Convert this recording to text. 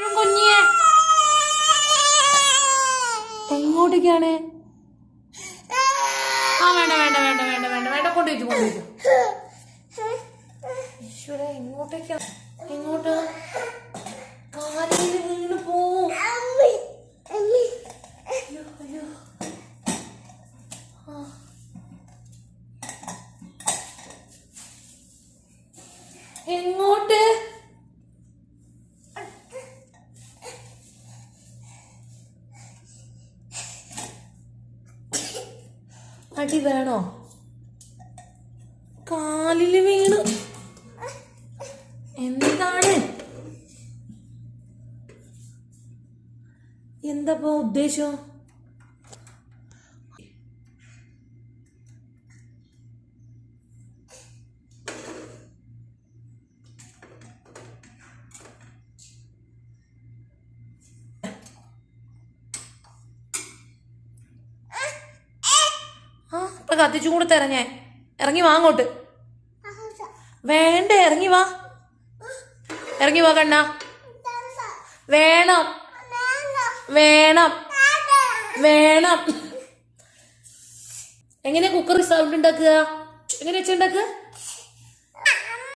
കുഞ്ഞിയെ എങ്ങോട്ടേക്കാണ് ആ വേണ്ട വേണ്ട വേണ്ട വേണ്ട വേണ്ട വേണ്ട. കൊണ്ടുപോയി കൊണ്ടുവച്ചു ഈശ്വര എങ്ങോട്ടേക്കാ എങ്ങോട്ട് കാലിൽ വീണ് അയ്യോ എങ്ങോട്ട്? അടി വേണോ? കാലിൽ വീണു. എന്താണ്? എന്താ ഉദ്ദേശം ആ ഇപ്പൊ കത്തിച്ചും കൂടെ തരാം ഞാൻ. ഇറങ്ങി വാ അങ്ങോട്ട്. വേണ്ട ഇറങ്ങി വാ. ഇറങ്ങി വാ കണ്ണ. വേണം. വേണം. വേണം. എങ്ങനെ കുക്കർ സൗണ്ട് ഉണ്ടാക്കുക? എങ്ങനെ വെച്ചുണ്ടാക്കുക